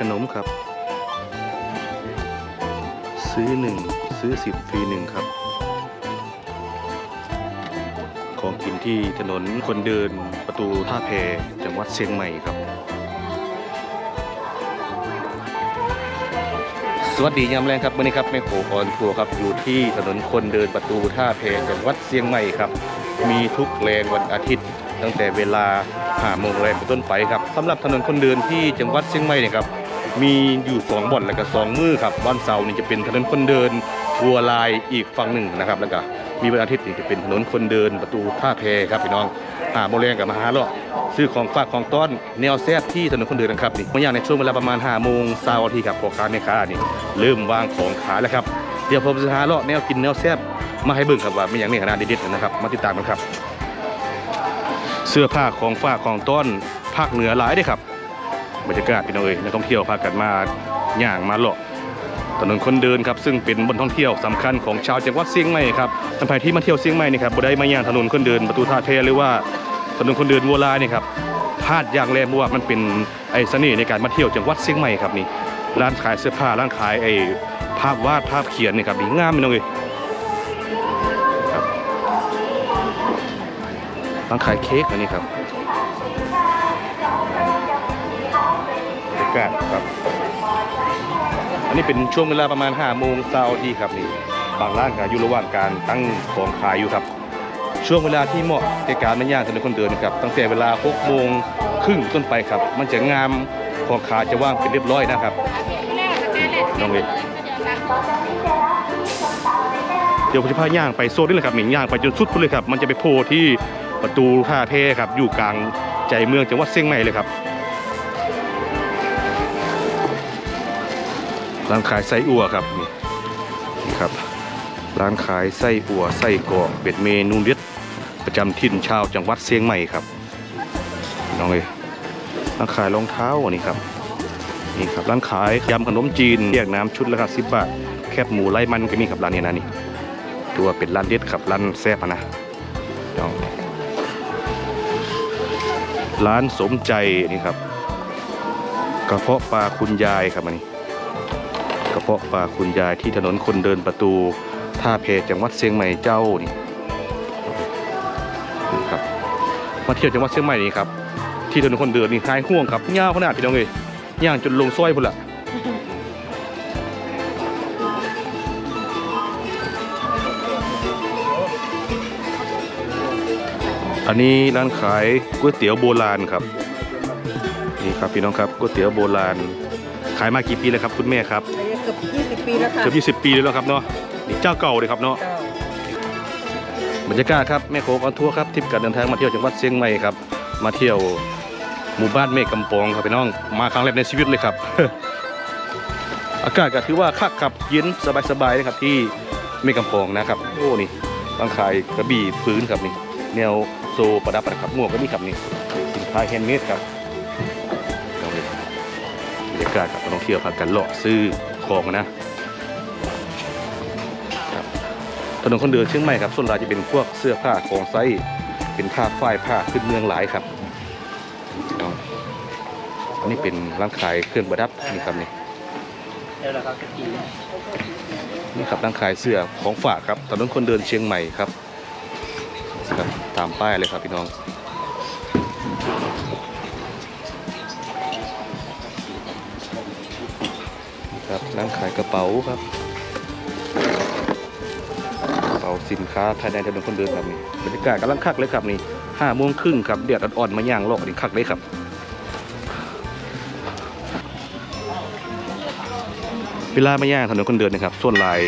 ขนมครับ ซื้อหนึ่งซื้อสิบฟรีหนึ่งครับ ของกินที่ถนนคนเดินประตูท่าแพจังหวัดเชียงใหม่ครับ สวัสดียามแรงครับวันนี้ครับแม่โขออนทัวร์ครับอยู่ที่ถนนคนเดินประตูท่าแพจังหวัดเชียงใหม่ครับ มีทุกแรงวันอาทิตย์ตั้งแต่เวลาห้าโมงแรงเป็นต้นไปครับสำหรับถนนคนเดินที่จังหวัดเชียงใหม่เนี่ยครับ มีอยู่สองบ่อนแล้วก็สองมือครับวันเสาร์นี่จะเป็นถนนคนเดินวัวลายอีกฝั่งหนึ่งนะครับ แล้วก็มีวันอาทิตย์นี่จะเป็นถนนคนเดินประตูท่าแพครับพี่น้องหาโมงแรงกับมาหาเลาะซื้อของฝากของต้อนแนวแซ่บที่ถนนคนเดินนะครับนี่บางอย่างในช่วงเวลาประมาณห้าโมงเช้าทีครับพ่อค้าแม่ค้านี่เริ่มวางของขายแล้วครับเดี๋ยวผมจะหาเลาะแนวกินแนวแซ่บมาให้เบิ่งครับว่ามีอย่างนี้ขนาดเด็ดๆนะครับมาติดตามกันครับ เสื้อผ้าของฝากของต้นภาคเหนือหลายด้วยครับ บรรยากาศพี่น้องเอ้ยนักท่องเที่ยวพากันมาย่างมาเลาะถนนคนเดินครับซึ่งเป็นบนท่องเที่ยวสำคัญของชาวจังหวัดเชียงใหม่ครับท่านใครที่มาเที่ยวเชียงใหม่นี่ครับบ่ได้มาย่างถนนคนเดินประตูท่าแพหรือว่าถนนคนเดินวัวลายนี่ครับพลาดอย่างแรงเพราะว่ามันเป็นไอ้เสน่ห์ในการมาเที่ยวจังหวัดเชียงใหม่ครับนี่ร้านขายเสื้อผ้าร้านขายไอ้ภาพวาดภาพเขียนนี่ครับนี่งามพี่น้องเอ้ยร้านขายเค้กอันนี้ครับ กาศครับ อันนี้เป็นช่วงเวลาประมาณ5โมงเช้าที่ครับนี่บางร้านก็อยู่ระหว่างการตั้งของขายอยู่ครับ ช่วงเวลาที่เหมาะในการมันย่างถนนคนเดินครับตั้งแต่เวลา6โมงครึ่งต้นไปครับ มันจะงามของขายจะว่างเป็นเรียบร้อยนะครับน้องเอ๋ยเดี๋ยวผมจะพาย่างไปโซนนี้เลยครับหมิงย่างไปจนสุดเลยครับ มันจะไปโผล่ที่ประตูท่าแพครับ อยู่กลางใจเมืองจังหวัดเชียงใหม่เลยครับ ร้านขายไส้อั่วครับนี่นี่ครับ ร้านขายไส้อั่วไส้กรอกเป็ดเมนูเด็ดประจำถิ่นชาวจังหวัดเชียงใหม่ครับน้องเอ้ยร้านขายรองเท้าอันนี้ครับนี่ครับร้านขายยำขนมจีนเรียกน้ำชุดละครับสิบบาทแคบหมูไล่มันก็มีครับร้านนี้นะนี่ตัวเป็นร้านเด็ดครับร้านแซ่บนะน้องร้านสมใจนี่ครับกระเพาะปลาคุณยายครับอันนี้ กระเพาะปลาคุณยายที่ถนนคนเดินประตูท่าเพจังหวัดเชียงใหม่เจ้านี่ครับมาเที่ยวจังหวัดเชียงใหม่นี่ครับที่ถนนคนเดินนี่หายห่วงครับยาวขนาดพี่น้องเอ้ยย่างจนลงซอยพุ่นละอันนี้ร้านขายก๋วยเตี๋ยวโบราณครับนี่ครับพี่น้องครับก๋วยเตี๋ยวโบราณขายมากี่ปีแล้วครับ คุณแม่ครับ เกือบ 20 ปีแล้วค่ะเกือบ20 ปีเลยแล้วครับเนาะนี่เจ้าเก่าเลยครับเนาะเจ้าบรรยากาศครับแม่โคกออนทัวร์ครับทริปการเดินทางมาเที่ยวจังหวัดเชียงใหม่ครับมาเที่ยวหมู่บ้านเมฆกำปองครับพี่น้องมาครั้งแรกในชีวิตเลยครับ อากาศก็ถือว่าคักครับเย็นสบายๆนะครับที่เมฆกำปองนะครับโอ้นี่ร้านขายกระบี่พื้นครับนี่แนวโซประดับนะครับหมวกก็มีครับนี่สินค้าแฮนด์เมดครับลองดูบรรยากาศครับนักท่องเที่ยวพากันเลาะซื้อ ของนะถนนคนเดินเชียงใหม่ครับส่วนใหญ่จะเป็นพวกเสื้อผ้าของไซเป็นผ้าฝ้ายผ้าขึ้นเมืองหลายครับอาอันนี้เป็นร้านขายเครื่องประดับนี่ครับนี่นี่ครับร้านขายเสื้อของฝากครับถนนคนเดินเชียงใหม่ครับครับตามป้ายเลยครับพี่น้อง ร้านขายกระเป๋าครับกระเป๋าสินค้าภายในถนนคนเดินครับนี่บรรยากาศกำลังคักเลยครับนี่ห้าโมงครึ่งครับเดือดอ่อนๆมาย่างโลกนี่คักเลยครับเวลามาย่างถนนคนเดินนะครับ ส่วนหลาย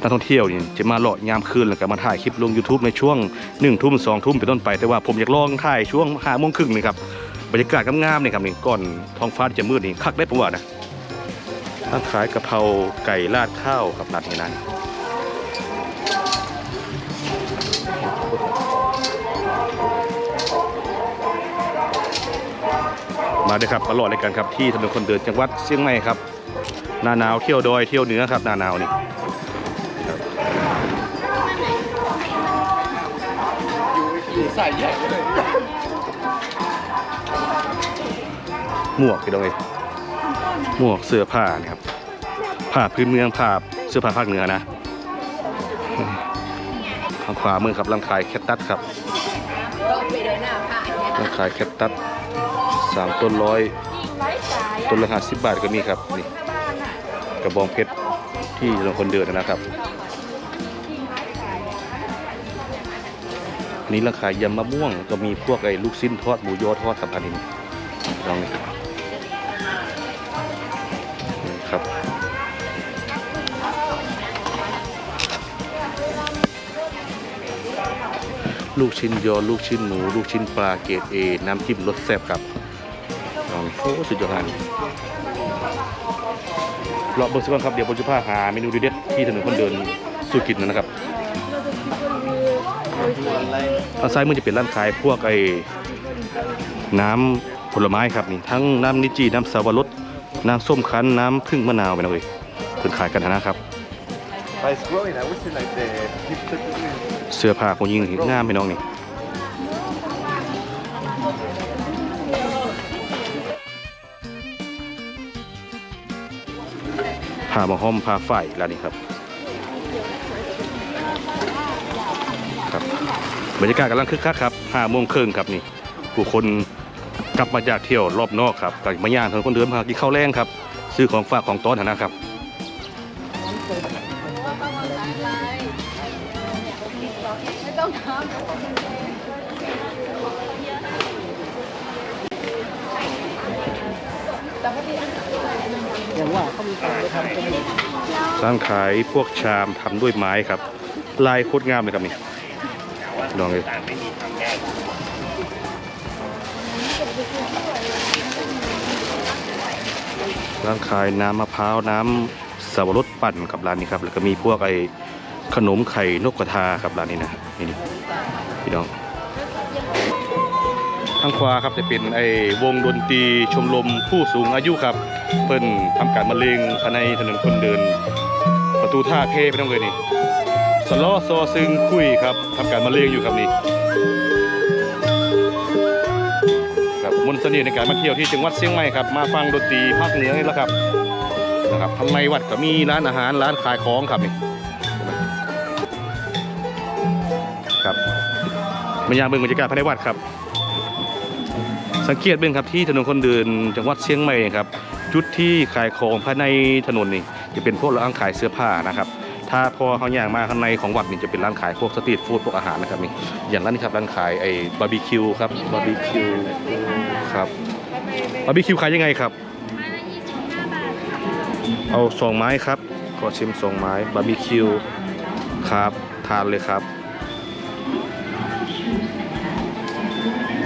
นักท่องเที่ยวนี่จะมาเลาะยามคืนแล้วก็มาถ่ายคลิปลง YouTube ในช่วงหนึ่งทุ่มสองทุ่มเป็นต้นไป แต่ว่าผมอยากลองถ่ายช่วงห้าโมงครึ่งนี่ครับบรรยากาศงามๆนี่ครับนี่ก่อนท้องฟ้าที่จะมืดนี่คักได้ผมว่านะ ร้านขายกะเพราไก่ราดข้าวครับนัดนี้นั้นมาเลยครับมาลอดเลยกันครับที่ถนนคนเดินจังหวัดเชียงใหม่ครับหน้าหนาวเที่ยวดอยเที่ยวเหนือครับหน้าหนาวนี่ใส่ใหญ่เลยหมวกพี่น้องเอ้ หมวกเสื้อผ้านครับผ้าพื้นเมืองผ้าเสื้อผ้าภาคเหนือนะทางขวามือครับร้านขายแคตตัสครับร้านขายแคตตัสสามต้นร้อยต้นละห้าสิบบาทก็มีครับนี่กระบองเพชรที่เราคนเดินนะครับนนี้ร้านขายำมะม่วงก็มีพวกไอ้ลูกชิ้นทอดหมูยอทอดครับอันนี้ลองนี่ ครับ ลูกชิ้นยอลูกชิ้นหมูลูกชิ้นปลาเกรดเอน้ำจิ้มรสแซ่บครับลองโอ้สุดยอดเลยรอเบอร์สักก่อนครับเดี๋ยวผมจะพาหาเมนูเด็ดๆที่ถนนคนเดินสู่กินนะครับทางซ้ายมือจะเป็นร้านขายพวกไอ้น้ำผลไม้ครับนี่ทั้งน้ำนิจีน้ำสาวรส น้ำส้มคั้นน้ำพึ่งมะนาวไปนะเว้ยเพิ่นขายกันนะครับเสื้อผ้าของยิงงามไปน้องนี่ผ้ามอห้อมผ้าฝ้ายร้านนี้ครับครับบรรยากาศกำลังคึกคักครับห้าโมงครึ่งครับนี่ผู้คน กลับมาจากเที่ยวรอบนอกครับกลับมาย่างถนนคนเดินมากินข้าวแรงครับ ซื้อของฝากของต้อนนะครับไม่ต้อย่างว่าเขามีการทำเป็นร้านขายพวกชามทำด้วยไม้ครับ ลายโคตรงามเลยครับนี่ลองเลย ร้านขายน้ำมะพร้าวน้ำสับปะรดปั่นกับร้านนี้ครับ แล้วก็มีพวกไอ้ขนมไข่นกกระทาครับร้านนี้นะนี่นี่พี่น้องทางขวาครับจะเป็นไอ้วงดนตรีชมรมผู้สูงอายุครับ เพิ่นทำการมะเร็งภายในถนนคนเดิน ประตูท่าเพไปน้องเลยนี่สล้อซอซึงคุยครับทำการมะเร็งอยู่ครับนี่ สน่ห์ในการมาเที่ยวที่จังหวัดเชียงใหม่ครับมาฟังดนตรีภาคเหนือนี่แหละครับนะครับทำในวัดก็มีร้านอาหารร้านขายของครับนี่ครับมายามเบิ่งบรรยากาศภายในวัดครับ สังเกตเบิ่งครับที่ถนนคนเดินจังหวัดเชียงใหม่ครับจุดที่ขายของภายในถนนนี่จะเป็นพวกร้านขายเสื้อผ้านะครับถ้าพอเขาย่างมาข้างในของวัดนี่จะเป็นร้านขายพวกสตรีทฟู้ดพวกอาหารนะครับนี่อย่างร้านนี้ครับร้านขายไอ้บาร์บีคิวครับบาร์บีคิว ครับบาร์บีคิวขายยังไงครับ เอาสองไม้ครับ ขอชิมสองไม้บาร์บีคิวครับ ทานเลยครับ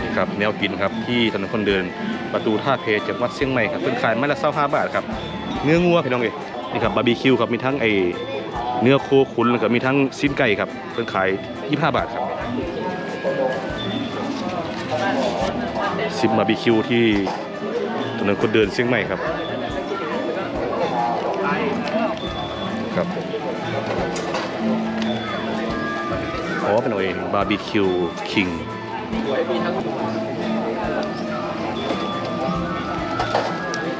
นี่ครับแนวกินครับที่ถนนคนเดินประตูท่าเพจังหวัดเชียงใหม่ครับเป็นขายไม้ละเศร้าห้าบาทครับ เนื้องัวพี่น้องเอ้ยนี่ครับบาร์บีคิวครับมีทั้งไอเนื้อโคขุนแล้วก็มีทั้งสิ้นไก่ครับเป็นขาย 25 บาทครับ ซิมบาร์บีคิวที่ถนนคนเดินเชียงใหม่ครับ ครับอ๋อเป็นเอาเองบาร์บีคิวคิง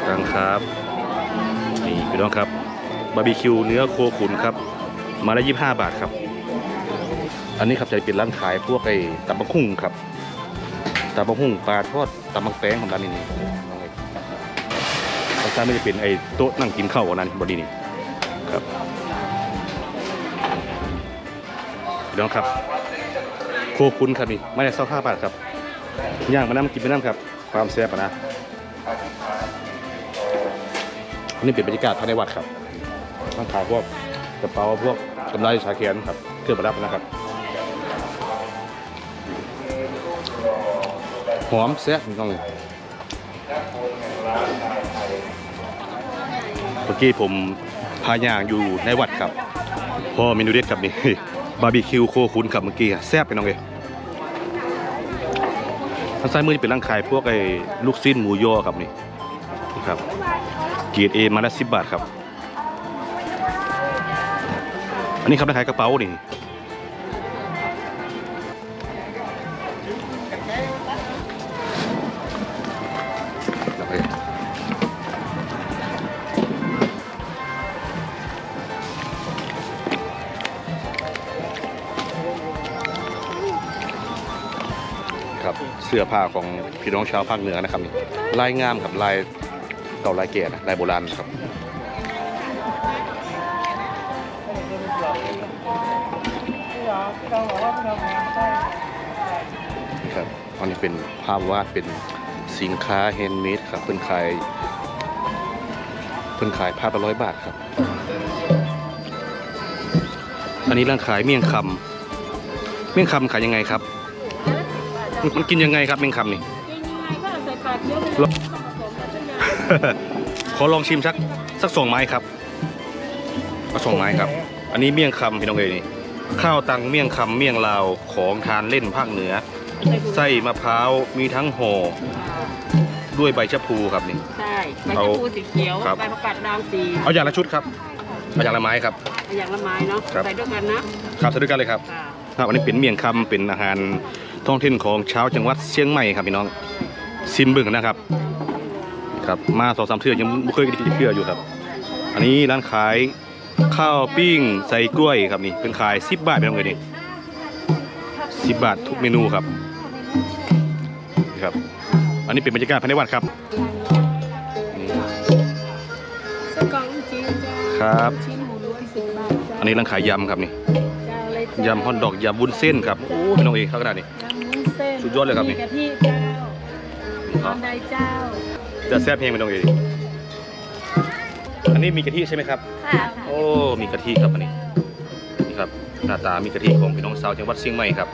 ตังครับ นี่พี่น้องครับบาร์บีคิวเนื้อโคขุนครับ มาละยี่ห้าบาทครับ อันนี้ครับจะเป็นร้านขายพวกไอ้ตับมะหุ่งครับ ตับมะหุ่งปลาทอดตับมักแป้งของร้านนี้นี่น้องเอ้ยร้านไม่จะเป็นไอ้โต๊ะนั่งกินข้าวขอันนั้นบอดี้นี่ครับพี่น้องครับโคขุนครับนี่ไม่ได้เศร้าห้าบาทครับย่างมาน้ำกินไปน้ำครับ ความแซ่บนะนี่เป็นบรรยากาศภายในวัดครับต้องขายพวกกระเป๋าพวกกำไรชาเขียนครับเครื่องประดับนะครับ หอมแซ่บต้องเลยเมื่อกี้ผมพาย่างอยู่ในวัดครับพ่อเมนูเด็ดครับนี่บาร์บีคิวโคขุนครับเมื่อกี้แซ่บไปน้องเลยทางซ้ายมือจะเป็นร้านขายพวกไอ้ลูกชิ้นหมูยอครับนี่นี่ครับเกียรเอมาละสิบบาทครับ อันนี้ครับได้ขายกระเป๋านี่ ครับ เสื้อผ้าของพี่น้องชาวภาคเหนือนะครับนี่ลายงามครับลายเก่าลายแก่นะลายโบราณนะครับครับอันนี้เป็นภาพวาดเป็นสินค้าแฮนด์เมดครับเพิ่นขายเพิ่นขายภาพละร้อยบาทครับ อันนี้ร้านขายเมี่ยงคำเมี่ยงคำขายยังไงครับ มันกินยังไงครับเมี่ยงคำนี่ กินยังไงก็ใส่ปากเยอะไปเลยผสมกับทุกอย่างขอลองชิมสักสักสองไม้ครับเอาสองไม้ครับ อันนี้เมี่ยงคำพี่น้องเอ๋ยนี่ ข้าวตังเมี่ยงคำเมี่ยงลาวของทานเล่นภาคเหนือ ไส้มะพร้าวมีทั้งห่อด้วยใบชะพูครับนี่ ใช่ใบเอาชะพูสีเขียวครับ ใบผักกาดดาวสีเอาอย่างละชุดครับเอาอย่างละไม้ครับ อย่างละไม้เนาะครับ ใส่ด้วยกันนะครับใส่ด้วยกันเลยครับค่ะ ครับอันนี้เป็นเมี่ยงคำเป็นอาหาร ท้องถิ่นของชาวจังหวัดเชียงใหม่ครับพี่น้องซิมบึงนะครับ ครับมาสองสามเทื่อยังไม่เคยกินเทื่ออยู่ครับ อันนี้ร้านขายข้าวปิ้งใส่กล้วยครับนี่เป็นขาย10บบาทพี่น้องเลยนี่10บบาททุกเมนูครับครับ อันนี้เป็นบรรยากาศภายในวัดครับครับอันนี้ร้านขายยำครับนี่ยำฮอทดอกยำวุ้นเส้นครับโอ้พี่น้องเอกข้าขนาดนี้ ส้นสุดยอดเลยครับนี่มีกะทิเจ้าตอนใดเจ้าจะแซ่บเพลงพี่น้องเอกอันนี้มีกะทิใช่ไหมครับ ค่ะโอ้ มีกะทิครับอันนี้ นี่ครับ หน้าตามีกะทิของพี่น้องสาวจังหวัดเชียงใหม่ครับ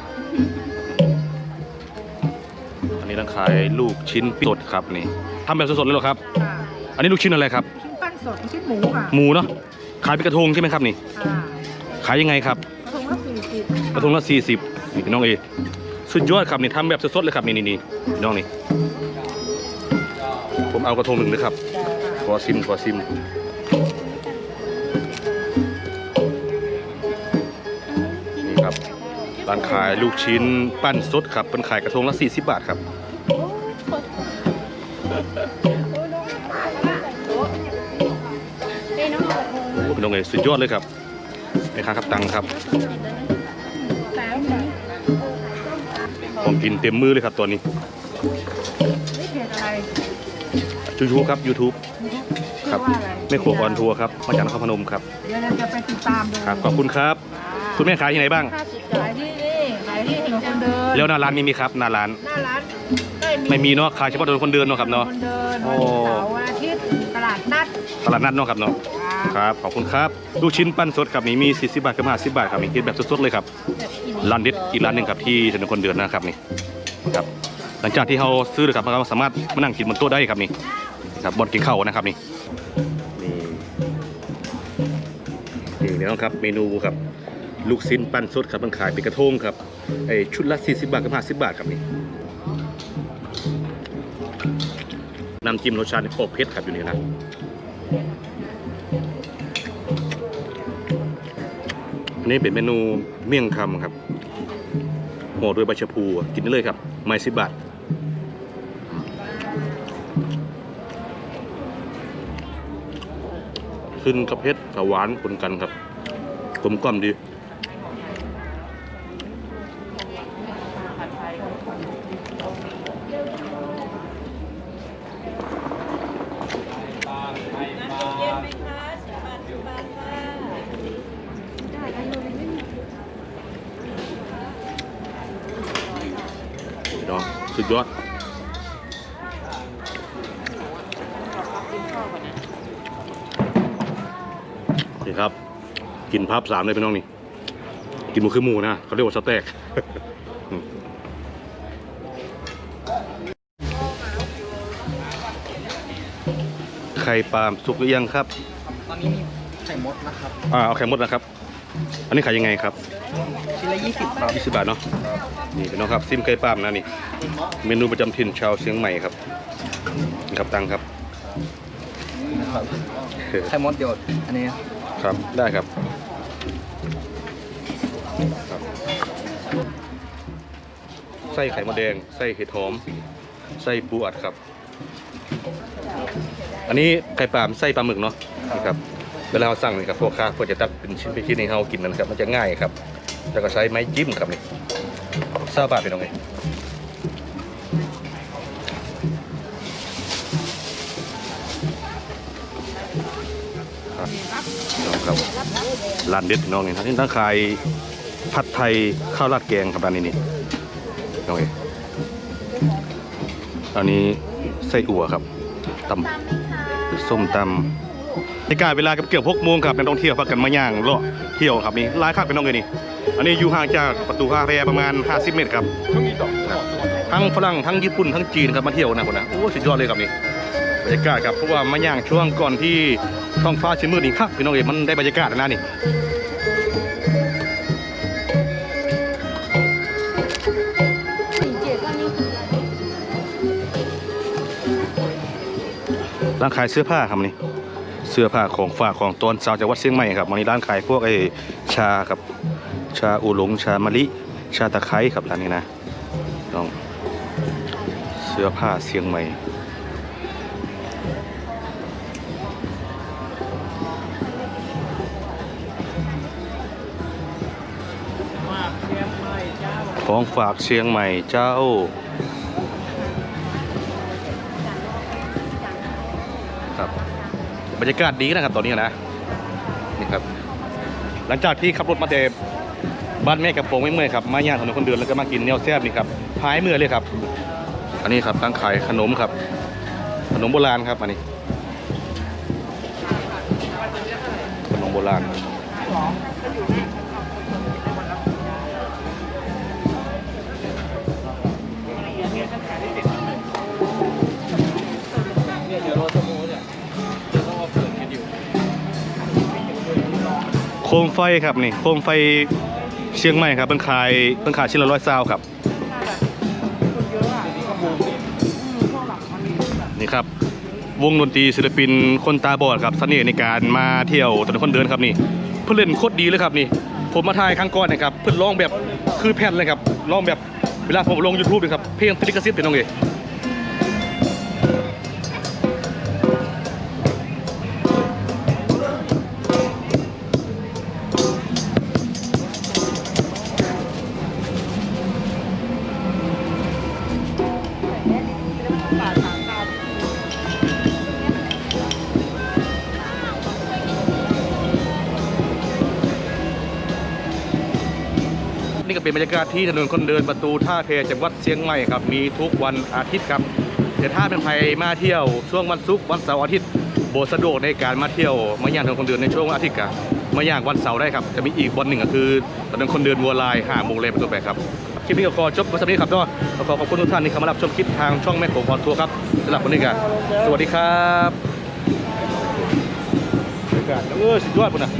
อันนี้ร้านขายลูกชิ้นสดครับนี่ทำแบบสดๆเลยเหรอครับ ค่ะอันนี้ลูกชิ้นอะไรครับ ชิ้นปั้นสดชิ้นหมูค่ะหมูเนาะ ขายเป็นกระทงใช่ไหมครับนี่ ค่ะขายยังไงครับ กระทงละสี่สิบกระทงละสี่สิบนี่พี่น้องเอ สุดยอดครับนี่ทำแบบสดๆเลยครับนี่นี่นี่พี่น้องนี่ผมเอากระทงหนึ่งเลยครับขอซิมขอซิมนี่ครับร้านขายลูกชิ้นปั้นสดครับเป็นขายกระทงละ 40 บาทครับโอ้พี่น้องเอ๋สุดยอดเลยครับแม่ค้าครับตังครับ ผมกินเต็มมือเลยครับตัวนี้นี่เพจอะไรยูทูบครับ YouTube ครับชื่อว่าอะไรแม่ครัวออนทัวร์ครับมาจากนครพนมครับเดี๋ยวเราจะไปติดตามดูครับขอบคุณครับ คุณแม่ขายที่ไหนบ้าง ค่าสิบขายที่นี่ขายที่ถนนคนเดินแล้วหน้าร้านมีไหมครับหน้าร้าน หน้าร้านได้ไม่มีเนาะขายเฉพาะถนนคนเดินเนาะครับเนาะ คนเดินโอ้วันเสาร์วันอาทิตย์ตลาดนัดตลาดนัดเนาะครับเนาะ ครับ ขอบคุณครับ ลูกชิ้นปั้นสดครับนี่มี 40 บาทกับ50บาทครับนี่กินแบบสดๆเลยครับ ร้านเด็ดอีกร้านหนึ่งครับที่ถนนคนเดินนะครับนี่ครับ หลังจากที่เขาซื้อเลยครับเราสามารถมานั่งกินบนโต๊ะได้ครับนี่ครับบนกินข้าวนะครับนี่นี่นี่นะครับเมนูครับลูกชิ้นปั้นสดครับมันขายเป็นกระทงครับไอชุดละ 40 บาทกับ 50 บาทครับนี่น้ำจิ้มรสชาติโคตรเผ็ดครับอยู่นี่นะ อันนี้เป็นเมนูเมี่ยงคำครับห่อด้วยใบชะพูกินได้เลยครับ ไม่สิบบาทขึ้นกับเพชรกับหวานปนกันครับกลมกล่อมดี พี่น้องสุดยอด นี่ครับ กินภาพสามเลยพี่น้องนี่ กินหมูคือหมูนะเขาเรียกว่าสเต็กอืมไข่ปลาล์มสุกหรือยังครับ ตอนนี้มีไข่มดนะครับ อ่าเอาไข่มดนะครับ อันนี้ขายยังไงครับชิ้นละ20ครับ20บาทเนาะนี่พี่น้องครับซิมไข่ปลาล์มนะนี่ เมนูประจำถิ่นชาวเชียงใหม่ครับ นี่ครับตังค์ครับ ไข่มดหยดอันนี้ครับได้ครับครับ ไส้ไข่มดแดง ไส้เห็ดหอม ไส้ปูอัดครับ อันนี้ไข่ปลาล์มไส้ปลาหมึกเนาะนี่ครับเวลาเราสั่งนี่ครับพวกค้าเพื่อจะตัดเป็นชิ้นเป็นชิ้นให้เรากินนะครับ มันจะง่ายครับ แล้วก็ใช้ไม้จิ้มครับนี่ซาบาทเป็นยังไง ครับร้านเด็ดน้องนี่นะที่ตั้งขายผัดไทยข้าวราดแกงครับร้านนี้นี่น้องเอ๋อันนี้ไส้อั่วครับตำส้มตำในการเวลาเกือบหกโมงครับนักท่องเที่ยวพากันมาย่างเลาะเที่ยวครับนี่ร้านข้างเป็นน้องเลยนี่อันนี้อยู่ห่างจากประตูท่าแพประมาณ 50 เมตรครับครับทั้งฝรั่งทั้งญี่ปุ่นทั้งจีนครับมาเที่ยวนะคนนะโอ้สุดยอดเลยครับนี่บรรยากาศครับเพราะว่ามาย่างช่วงก่อนที่ ท้องฟ้าชื้นมืดนี่ครับพี่น้องเอ๋มันได้บรรยากาศนะนี่ร้านขายเสื้อผ้าครับนี่เสื้อผ้าของฝากของตอนสาวจากวัดเชียงใหม่ครับวันนี้ร้านขายพวกไอ้ชาครับชาอูหลงชามะลิ ชาตะไคร้ครับร้านนี้นะต้องเสื้อผ้าเชียงใหม่ ของฝากเชียงใหม่เจ้า ครับบรรยากาศดีนะครับตอนนี้นะนี่ครับ หลังจากที่ขับรถมาเดบ้านแม่กับโปงไม่เมื่อยครับมาย่างถนนคนเดินแล้วก็มากินแนวแซ่บนี่ครับหายเมื่อยเลยครับ อันนี้ครับตั้งขายขนมครับ ขนมโบราณครับอันนี้ขนมโบราณ โคมไฟครับนี่โคมไฟเชียงใหม่ครับเป็นขายเป็นขายชิ้นละร้อยซาวครับนี่ครับวงดนตรีศิลปินคนตาบอดครับเสน่ห์ในการมาเที่ยวถนนคนเดินครับนี่เพื่อเล่นโคตรดีเลยครับนี่ ผมมาถ่ายครั้งก่อนนะครับเพื่อนร้องแบบคือแผ่นเลยครับร้องแบบเวลาผมลง YouTube เลยครับเพลงติลิกซิตเป็นน้องเอ ก็เป็นบรรยากาศที่ถนนคนเดินประตูท่าแพจังหวัดเชียงใหม่ครับ มีทุกวันอาทิตย์ครับแต่ถ้าเป็นใครมาเที่ยวช่วงวันศุกร์วันเสาร์อาทิตย์โบสะดวกในการมาเที่ยวมาย่างถนนคนเดินในช่วงวันอาทิตย์กับมาย่างวันเสาร์ได้ครับ จะมีอีกวันหนึ่งก็คือถนนคนเดินวัวลายห้าโมงเลยเป็นต้นไปครับคลิปนี้ก็ขอจบไว้สักนี้ครับก็ขอขอบคุณทุกท่านที่เข้ามารับชมคลิปทางช่องแม่โขงพรทัวร์ครับสำหรับวันนี้กันสวัสดีครับบรรยากาศเออสุดยอดปุ่นนะ